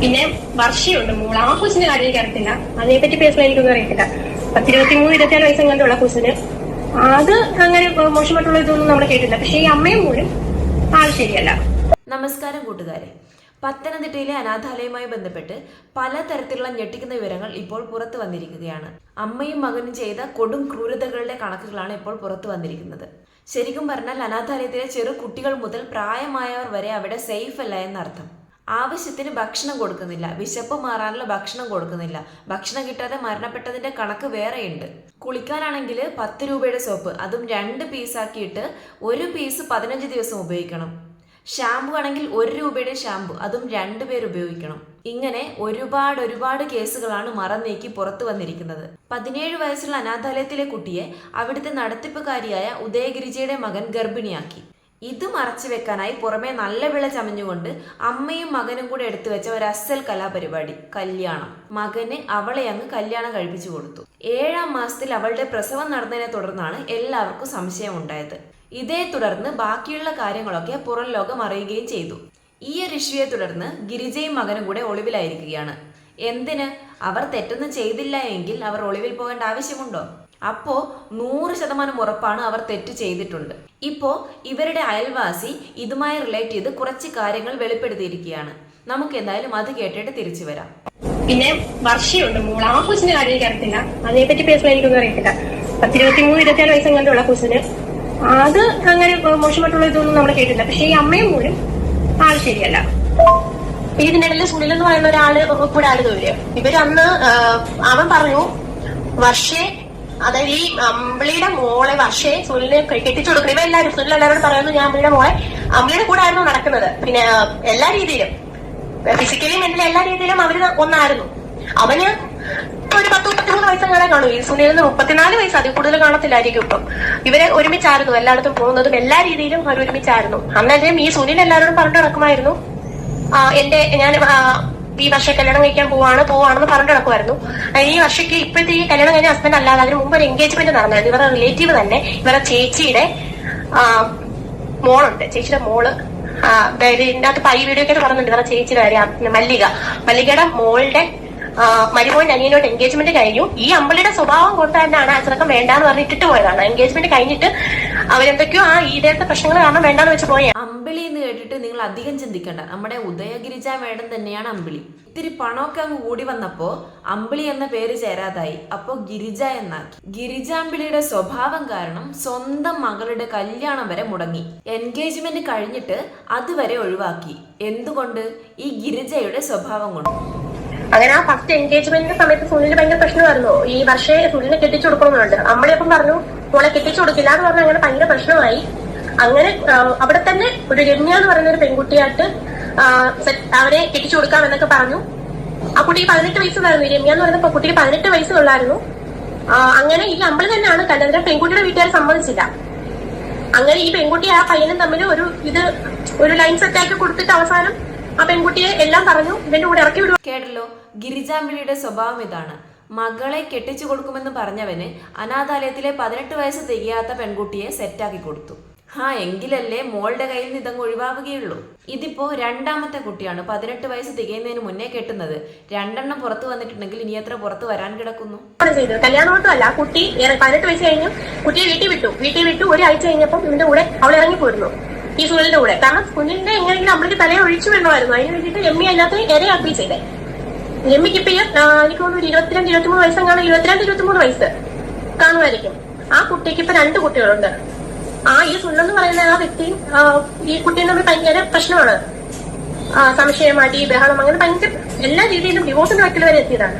പിന്നെ വർഷയുണ്ട്. മോൾ ആ കൊച്ചിന്റെ കാര്യം എനിക്ക് അറിയത്തില്ല. അതിനെപ്പറ്റി പേഴ്സണൽ എനിക്കൊന്നും അറിയത്തില്ല. പത്തിരുപത്തി മൂന്ന് ഇരുപത്തിയാറ് കണ്ടുള്ള കൊച്ചിന്. അത് അങ്ങനെ മോശമായിട്ടുള്ള ഇതൊന്നും നമ്മൾ കേട്ടില്ല പക്ഷെ ഈ അമ്മയും പോലും ആൾ ശരിയല്ല. നമസ്കാരം കൂട്ടുകാരെ. പത്തനംതിട്ടയിലെ അനാഥാലയവുമായി ബന്ധപ്പെട്ട് പലതരത്തിലുള്ള ഞെട്ടിക്കുന്ന വിവരങ്ങൾ ഇപ്പോൾ പുറത്തു വന്നിരിക്കുകയാണ്. അമ്മയും മകനും ചെയ്ത കൊടും ക്രൂരതകളുടെ കണക്കുകളാണ് ഇപ്പോൾ പുറത്തു വന്നിരിക്കുന്നത്. ശരിക്കും പറഞ്ഞാൽ അനാഥാലയത്തിലെ ചെറു കുട്ടികൾ മുതൽ പ്രായമായവർ വരെ അവിടെ സേഫ് അല്ല എന്നർത്ഥം. ആവശ്യത്തിന് ഭക്ഷണം കൊടുക്കുന്നില്ല. വിശപ്പ് മാറാനുള്ള ഭക്ഷണം കൊടുക്കുന്നില്ല. ഭക്ഷണം കിട്ടാതെ മരണപ്പെട്ടതിന്റെ കണക്ക് വേറെയുണ്ട്. കുളിക്കാനാണെങ്കിൽ പത്ത് രൂപയുടെ സോപ്പ്. അതും രണ്ട് പീസാക്കിയിട്ട് ഒരു പീസ് പതിനഞ്ച് ദിവസം ഉപയോഗിക്കണം. ഷാമ്പു ആണെങ്കിൽ ഒരു രൂപയുടെ ഷാമ്പു. അതും രണ്ടു പേർ ഉപയോഗിക്കണം. ഇങ്ങനെ ഒരുപാട് ഒരുപാട് കേസുകളാണ് മറന്നേക്കി പുറത്തു വന്നിരിക്കുന്നത്. പതിനേഴ് വയസ്സുള്ള അനാഥാലയത്തിലെ കുട്ടിയെ അവിടുത്തെ നടത്തിപ്പുകാരിയായ ഉദയഗിരിജയുടെ മകൻ ഗർഭിണിയാക്കി. ഇത് മറച്ചു വെക്കാനായി പുറമെ നല്ല വിള ചമഞ്ഞുകൊണ്ട് അമ്മയും മകനും കൂടെ എടുത്തു വെച്ച ഒരു അസൽ കലാപരിപാടി കല്യാണം. മകന് അവളെ അങ്ങ് കല്യാണം കഴിപ്പിച്ചു കൊടുത്തു. ഏഴാം മാസത്തിൽ അവളുടെ പ്രസവം നടന്നതിനെ തുടർന്നാണ് എല്ലാവർക്കും സംശയം ഉണ്ടായത് ഇതേ തുടർന്ന് ബാക്കിയുള്ള കാര്യങ്ങളൊക്കെ പുറം ലോകം അറിയുകയും ചെയ്തു. ഈ ഒരു തുടർന്ന് ഗിരിജയും മകനും കൂടെ ഒളിവിലായിരിക്കുകയാണ്. എന്തിന്? അവർ തെറ്റൊന്നും ചെയ്തില്ല എങ്കിൽ അവർ ഒളിവിൽ പോകേണ്ട ആവശ്യമുണ്ടോ? അപ്പോ നൂറ് ശതമാനം ഉറപ്പാണ് അവർ തെറ്റ് ചെയ്തിട്ടുണ്ട്. ഇപ്പോ ഇവരുടെ അയൽവാസി ഇതുമായി റിലേറ്റ് ചെയ്ത് കുറച്ച് കാര്യങ്ങൾ വെളിപ്പെടുത്തിയിരിക്കുകയാണ്. നമുക്ക് എന്തായാലും അത് കേട്ടിട്ട് തിരിച്ചു വരാം. പിന്നെ വർഷയുണ്ട് മോൾ. ആ കൊച്ചിന്റെ കാര്യം എനിക്ക് അറിയത്തില്ല. അതിനെപ്പറ്റി പേഴ്സണൽ എനിക്കൊന്നും അറിയത്തില്ല. പത്തിരുപത്തി മൂന്ന് ഇരുപത്തിയാറ് കണ്ടുള്ള കൊച്ചിന്. അത് അങ്ങനെ മോശമായിട്ടുള്ള ഇതൊന്നും നമ്മൾ കേട്ടില്ല പക്ഷെ ഈ അമ്മയും പോലും ആൾ ശരിയല്ല. ഇതിനിടയിൽ സുനിൽ എന്ന് പറയുന്ന ഒരാൾ കൂടെ ആൾ വരിക ഇവരന്ന് അവൻ പറഞ്ഞു വർഷേ അതായത് ഈ അമ്പിളിയുടെ മോളെ വർഷേ സുനിലിനെ കെട്ടിച്ചു കൊടുക്കണം. ഇവ എല്ലാവരും സുനിൽ എല്ലാവരോടും പറയുന്നു ഞാൻ അമ്പിളിയുടെ മോളെ. അമ്പിളിയുടെ കൂടെ ആയിരുന്നു നടക്കുന്നത്. പിന്നെ എല്ലാ രീതിയിലും ഫിസിക്കലി മെന്റലി എല്ലാ രീതിയിലും അവർ ഒന്നായിരുന്നു. അവന് ഒരു പത്ത് മുപ്പത്തിമൂന്ന് വയസ്സെങ്ങനെ കാണും. ഈ സുനിലിന് മുപ്പത്തിനാല് വയസ്സ്. അതിൽ കൂടുതൽ കാണത്തില്ലായിരിക്കും ഇപ്പം. ഇവരെ ഒരുമിച്ചായിരുന്നു എല്ലായിടത്തും പോകുന്നതും എല്ലാ രീതിയിലും അവർ ഒരുമിച്ചായിരുന്നു. അന്നേരം ഈ സുനിൽ എല്ലാവരോടും പറഞ്ഞു നടക്കുമായിരുന്നു. എന്റെ ഞാൻ ഈ വർഷം കല്യാണം കഴിക്കാൻ പോവാണ് പോവാണെന്ന് പറഞ്ഞു നടക്കുമായിരുന്നു ഈ വർഷയ്ക്ക് ഇപ്പോഴത്തെ ഈ കല്യാണം കഴിഞ്ഞ ഹസ്ബൻഡ് അല്ലാതെ അതിന് മുമ്പ് ഒരു എൻഗേജ്മെന്റ് നടന്നായിരുന്നു. ഇവരുടെ റിലേറ്റീവ് തന്നെ ഇവരുടെ ചേച്ചിയുടെ മോളുണ്ട്. ചേച്ചിയുടെ മോൾ അതായത് ഇതിന്റെ അകത്ത് പൈ വീഡിയോ ഒക്കെ പറഞ്ഞിട്ടുണ്ട് ഇവരുടെ ചേച്ചിയുടെ കാര്യം. മല്ലിക. മല്ലികയുടെ മോളുടെ മരുമോൻ അനിയനോട് എൻഗേജ്മെന്റ് കഴിഞ്ഞു. ഈ അമ്പളിയുടെ സ്വഭാവം കൊണ്ട് തന്നെയാണ് അച്ഛനൊക്കെ വേണ്ടാന്ന് പറഞ്ഞിട്ടിട്ട് പോയതാണ്. എൻഗേജ്മെന്റ് കഴിഞ്ഞിട്ട് അവരെന്തൊക്കെയോ ആ ഈടത്തെ പ്രശ്നങ്ങൾ കാരണം വേണ്ടാന്ന് വെച്ച് പോയ. അമ്പിളി എന്ന് കേട്ടിട്ട് നിങ്ങൾ അധികം ചിന്തിക്കണ്ട. നമ്മുടെ ഉദയഗിരിജ മേഡം തന്നെയാണ് അമ്പിളി. ഇത്തിരി പണമൊക്കെ അങ്ങ് കൂടി വന്നപ്പോ അമ്പിളി എന്ന പേര് ചേരാതായി. അപ്പോ ഗിരിജ എന്നാക്കി. ഗിരിജാമ്പിളിയുടെ സ്വഭാവം കാരണം സ്വന്തം മകളുടെ കല്യാണം വരെ മുടങ്ങി. എൻഗേജ്മെന്റ് കഴിഞ്ഞിട്ട് അതുവരെ ഒഴിവാക്കി. എന്തുകൊണ്ട്? ഈ ഗിരിജയുടെ സ്വഭാവം കൊണ്ട്. അങ്ങനെ ആ ഫസ്റ്റ് എൻഗേജ്മെന്റിന്റെ സമയത്ത് സുനിൽ ഭയങ്കര പ്രശ്നമായിരുന്നു. ഈ വർഷേ സുനിലിനെ കെട്ടിച്ചു കൊടുക്കണമെന്നുണ്ട്. അമ്മളിയപ്പം പറഞ്ഞു മോളെ കെട്ടിച്ചു കൊടുക്കില്ല എന്ന് പറഞ്ഞാൽ അങ്ങനെ ഭയങ്കര പ്രശ്നമായി. അങ്ങനെ അവിടെ തന്നെ ഒരു രമ്യ എന്ന് പറയുന്ന ഒരു പെൺകുട്ടിയായിട്ട് അവരെ കെട്ടിച്ചു കൊടുക്കാം എന്നൊക്കെ പറഞ്ഞു. ആ കുട്ടിക്ക് പതിനെട്ട് വയസ്സുണ്ടായിരുന്നു. രമ്യ എന്ന് പറയുന്ന കുട്ടിക്ക് പതിനെട്ട് വയസ്സുള്ളായിരുന്നു. അങ്ങനെ ഈ നമ്മൾ തന്നെയാണ് കല്യാണം പെൺകുട്ടിയുടെ വീട്ടുകാർ സമ്മതിച്ചില്ല. അങ്ങനെ ഈ പെൺകുട്ടി ആ പയ്യനും തമ്മിൽ ഒരു ഇത് ഒരു ലൈൻ സെറ്റ് ആക്കി കൊടുത്തിട്ട് അവസാനം ആ പെൺകുട്ടിയെ എല്ലാം പറഞ്ഞു. ഇവന്റെ കൂടെ ഇറക്കി വിടുക. കേട്ടല്ലോ. ഗിരിജാമ്പിളിയുടെ സ്വഭാവം ഇതാണ്. മകളെ കെട്ടിച്ചു കൊടുക്കുമെന്ന് പറഞ്ഞവന് അനാഥാലയത്തിലെ പതിനെട്ട് വയസ്സ് തികയാത്ത പെൺകുട്ടിയെ സെറ്റാക്കി കൊടുത്തു. ഹാ എങ്കിലല്ലേ മോളുടെ കയ്യിൽ നിന്ന് ഇതങ്ങ് ഒഴിവാവുകയുള്ളൂ. ഇതിപ്പോ രണ്ടാമത്തെ കുട്ടിയാണ് പതിനെട്ട് വയസ്സ് തികയുന്നതിന് മുന്നേ കെട്ടുന്നത്. രണ്ടെണ്ണം പുറത്തു വന്നിട്ടുണ്ടെങ്കിൽ ഇനി എത്ര പുറത്ത് വരാൻ കിടക്കുന്നു? കല്യാണം മാത്രമല്ല ആ കുട്ടി പതിനെട്ട് വയസ്സ് കഴിഞ്ഞു. കുട്ടിയെ വീട്ടിൽ വിട്ടു. വീട്ടിൽ വിട്ടു ഒരാഴ്ച കഴിഞ്ഞപ്പോൾ ഇവന്റെ കൂടെ അവൾ ഇറങ്ങി പോയിരുന്നു ഈ സുനിലിന്റെ കൂടെ. കാരണം കുഞ്ഞിന്റെ എങ്ങനെയെങ്കിലും അമ്മയ്ക്ക് തലയെ ഒഴിച്ചു വേണമായിരുന്നു അതിന് വേണ്ടിയിട്ട് രമ്യ അല്ലാത്ത ഇരയാക്കി ചെയ്തേ രമ്യക്ക് ഇപ്പൊ എനിക്ക് തോന്നുന്നു ഒരു ഇരുപത്തിരണ്ട് ഇരുപത്തിമൂന്ന് വയസ്സെങ്ങാണ് ഇരുപത്തിരണ്ട് ഇരുപത്തിമൂന്ന് വയസ്സ് കാണുമായിരിക്കും. ആ കുട്ടിക്ക് ഇപ്പൊ രണ്ട് കുട്ടികളുണ്ട്. ആ ഈ സുനിലെന്ന് പറയുന്ന ആ വ്യക്തി ഈ കുട്ടിയും തമ്മിൽ ഭയങ്കര പ്രശ്നമാണ്. ആ, സംശയം അടി ബഹളം അങ്ങനെ ഭയങ്കര എല്ലാ രീതിയിലും ഡിവോഴ്സിന്റെ വക്കിൽ വരെ എത്തിയതാണ്.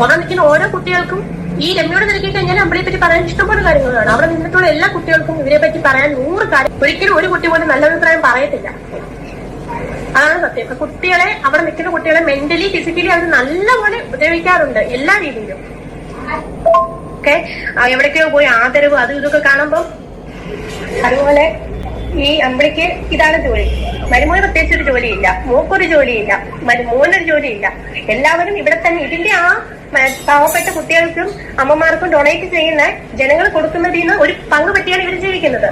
ഓണം നിൽക്കുന്ന ഓരോ കുട്ടികൾക്കും ഈ രമ്യയോട് നിരക്കി കഴിഞ്ഞാൽ അമ്പലയെ പറ്റി പറയാൻ ഇഷ്ടംപോലെ കാര്യങ്ങളാണ് അവിടെ നിന്നിട്ടുള്ള എല്ലാ കുട്ടികൾക്കും ഇവരെ പറ്റി പറയാൻ നൂറ് കാര്യം. ഒരിക്കലും ഒരു കുട്ടി പോലും നല്ല അഭിപ്രായം പറയത്തില്ല. അതാണ് സത്യം. കുട്ടികളെ അവിടെ നിൽക്കുന്ന കുട്ടികളെ മെന്റലി ഫിസിക്കലി അവർ നല്ലപോലെ ഉപദ്രവിക്കാറുണ്ട് എല്ലാ രീതിയിലും. ഓക്കെ എവിടേക്കോ പോയി ആദരവ് അതും ഇതൊക്കെ കാണുമ്പോൾ അതുപോലെ ഈ അമ്പിളിക്ക് ഇതാണ് ജോലി. മരുമോന് പ്രത്യേകിച്ച് ഒരു ജോലിയില്ല. മോക്കൊരു ജോലിയില്ല. മരുമോനൊരു ജോലിയില്ല. എല്ലാവരും ഇവിടെ തന്നെ ഇതിന്റെ ആ പാവപ്പെട്ട കുട്ടികൾക്കും അമ്മമാർക്കും ഡൊണേറ്റ് ചെയ്യുന്ന ജനങ്ങൾ കൊടുക്കുന്നതിൽ നിന്ന് ഒരു പങ്ക് പറ്റിയാണ് ഇവർ ജീവിക്കുന്നത്.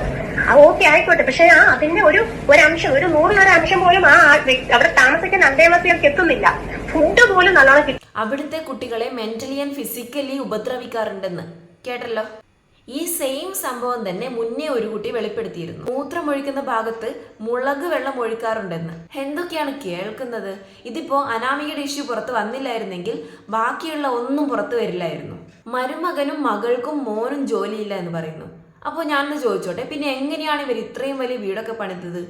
ഓക്കെ ആയിക്കോട്ടെ. പക്ഷെ ആ അതിന്റെ ഒരു ഒരംശം ഒരു നൂറിലൊരു അംശം പോലും ആ അവിടെ താമസിക്കുന്ന അന്തേവാസികൾക്ക് എത്തുന്നില്ല. ഫുഡ് പോലും നല്ലോണം കിട്ടും. അവിടുത്തെ കുട്ടികളെ മെന്റലി ആൻഡ് ഫിസിക്കലി ഉപദ്രവിക്കാറുണ്ടെന്ന്. കേട്ടല്ലോ? ഈ സെയിം സംഭവം തന്നെ മുന്നേ ഒരു കുട്ടി വെളിപ്പെടുത്തിയിരുന്നു. മൂത്രമൊഴിക്കുന്ന ഭാഗത്ത് മുളക് വെള്ളം ഒഴിക്കാറുണ്ടെന്ന്. എന്തൊക്കെയാണ് കേൾക്കുന്നത്? ഇതിപ്പോ അനാമികയുടെ ഇഷ്യൂ പുറത്ത് വന്നില്ലായിരുന്നെങ്കിൽ ബാക്കിയുള്ള ഒന്നും പുറത്തു വരില്ലായിരുന്നു. മരുമകനും മകൾക്കും മോനും ജോലിയില്ല എന്ന് പറയുന്നു. അപ്പോൾ ഞാനൊന്ന് ചോദിച്ചോട്ടെ പിന്നെ എങ്ങനെയാണ് ഇവർ ഇത്രയും വലിയ വീടൊക്കെ പണിതത്?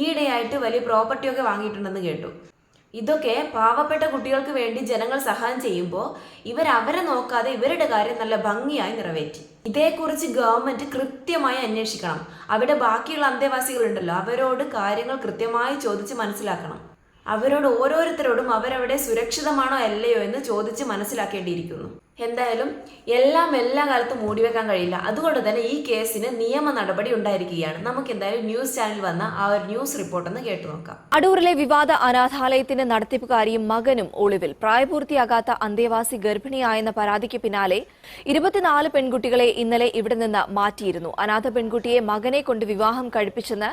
ഈയിടെയായിട്ട് വലിയ പ്രോപ്പർട്ടിയൊക്കെ വാങ്ങിയിട്ടുണ്ടെന്ന് കേട്ടു. ഇതൊക്കെ പാവപ്പെട്ട കുട്ടികൾക്ക് വേണ്ടി ജനങ്ങൾ സഹായം ചെയ്യുമ്പോൾ ഇവർ അവരെ നോക്കാതെ ഇവരുടെ കാര്യം നല്ല ഭംഗിയായി നിറവേറ്റി. ഇതേക്കുറിച്ച് ഗവൺമെന്റ് കൃത്യമായി അന്വേഷിക്കണം. അവിടെ ബാക്കിയുള്ള അന്തേവാസികളുണ്ടല്ലോ അവരോട് കാര്യങ്ങൾ കൃത്യമായി ചോദിച്ച് മനസ്സിലാക്കണം. അവരോട് ഓരോരുത്തരോടും അവരവിടെ സുരക്ഷിതമാണോ അല്ലയോ എന്ന് ചോദിച്ച് മനസ്സിലാക്കേണ്ടിയിരിക്കുന്നു. എന്തായാലും എല്ലാം എല്ലാ കാലത്തും മൂടി വെക്കാൻ കഴിയില്ല. അതുകൊണ്ട് തന്നെ ഈ കേസിന് നിയമ നടപടി ഉണ്ടായിരിക്കുകയാണ്. നമുക്ക് എന്തായാലും ന്യൂസ് ചാനൽ വന്ന ആ ഒരു ന്യൂസ് റിപ്പോർട്ട് ഒന്ന് കേട്ടു നോക്കാം. അടൂറിലെ വിവാദ അനാഥാലയത്തിന്റെ നടത്തിപ്പുകാരിയും മകനും ഒളിവിൽ പ്രായപൂർത്തിയാകാത്ത അന്തേവാസി ഗർഭിണിയായെന്ന പരാതിക്ക് പിന്നാലെ ഇരുപത്തിനാല് പെൺകുട്ടികളെ ഇന്നലെ ഇവിടെ നിന്ന് മാറ്റിയിരുന്നു. അനാഥ പെൺകുട്ടിയെ മകനെ കൊണ്ട് വിവാഹം കഴിപ്പിച്ചെന്ന്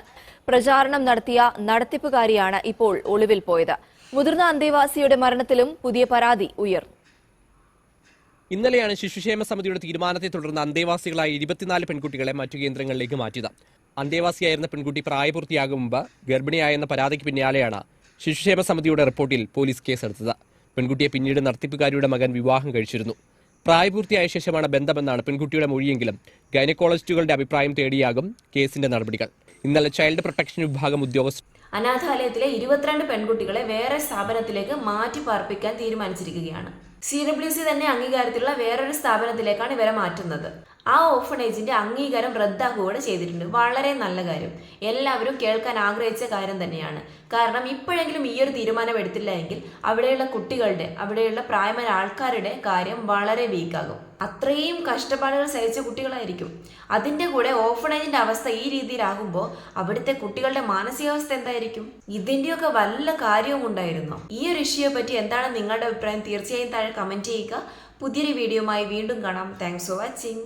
പ്രചാരണം നടത്തിയ നടത്തിപ്പുകാരിയാണ് ഇപ്പോൾ ഒളിവിൽ പോയത്. മുതിർന്ന അന്തേവാസിയുടെ മരണത്തിലും പുതിയ പരാതി ഉയർന്നു. ഇന്നലെയാണ് ശിശുക്ഷേമ സമിതിയുടെ തീരുമാനത്തെ തുടർന്ന് അന്തേവാസികളായ ഇരുപത്തിനാല് പെൺകുട്ടികളെ മറ്റു കേന്ദ്രങ്ങളിലേക്ക് മാറ്റിയത്. അന്തേവാസിയായിരുന്ന പെൺകുട്ടി പ്രായപൂർത്തിയാകും മുമ്പ് ഗർഭിണിയായെന്ന പരാതിക്ക് പിന്നാലെയാണ് ശിശുക്ഷേമ സമിതിയുടെ റിപ്പോർട്ടിൽ പോലീസ് കേസെടുത്തത്. പെൺകുട്ടിയെ പിന്നീട് നടത്തിപ്പുകാരിയുടെ മകൻ വിവാഹം കഴിച്ചിരുന്നു. പ്രായപൂർത്തിയായ ശേഷമാണ് ബന്ധമെന്നാണ് പെൺകുട്ടിയുടെ മൊഴിയെങ്കിലും ഗൈനക്കോളജിസ്റ്റുകളുടെ അഭിപ്രായം തേടിയാകും കേസിന്റെ നടപടികൾ. ഇന്നലെ ചൈൽഡ് പ്രൊട്ടക്ഷൻ വിഭാഗം ഉദ്യോഗസ്ഥർ അനാഥാലയത്തിലെ ഇരുപത്തിരണ്ട് പെൺകുട്ടികളെ വേറെ സ്ഥാപനത്തിലേക്ക് മാറ്റി പാർപ്പിക്കാൻ തീരുമാനിച്ചിരിക്കുകയാണ്. സി ഡബ്ല്യു സി തന്നെ അംഗീകാരത്തിലുള്ള വേറൊരു സ്ഥാപനത്തിലേക്കാണ് ഇവരെ മാറ്റുന്നത്. ആ ഓഫണേജിന്റെ അംഗീകാരം റദ്ദാക്കുകയാണ് ചെയ്തിട്ടുണ്ട്. വളരെ നല്ല കാര്യം. എല്ലാവരും കേൾക്കാൻ ആഗ്രഹിച്ച കാര്യം തന്നെയാണ്. കാരണം ഇപ്പോഴെങ്കിലും ഈ ഒരു തീരുമാനം എടുത്തില്ല എങ്കിൽ അവിടെയുള്ള കുട്ടികളുടെ അവിടെയുള്ള പ്രായമായ ആൾക്കാരുടെ കാര്യം വളരെ വീക്കാകും അത്രയും കഷ്ടപ്പാടുകൾ സഹിച്ച കുട്ടികളായിരിക്കും. അതിന്റെ കൂടെ ഓഫണേജിന്റെ അവസ്ഥ ഈ രീതിയിലാകുമ്പോൾ അവിടുത്തെ കുട്ടികളുടെ മാനസികാവസ്ഥ എന്തായിരിക്കും? ഇതിന്റെയൊക്കെ വല്ല കാര്യവും ഉണ്ടായിരുന്നോ? ഈ ഒരു ഇഷ്യൂയെ പറ്റി എന്താണ് നിങ്ങളുടെ അഭിപ്രായം? തീർച്ചയായും താഴെ കമന്റ് ചെയ്യുക. പുതിയൊരു വീഡിയോയുമായി വീണ്ടും കാണാം. Thanks for watching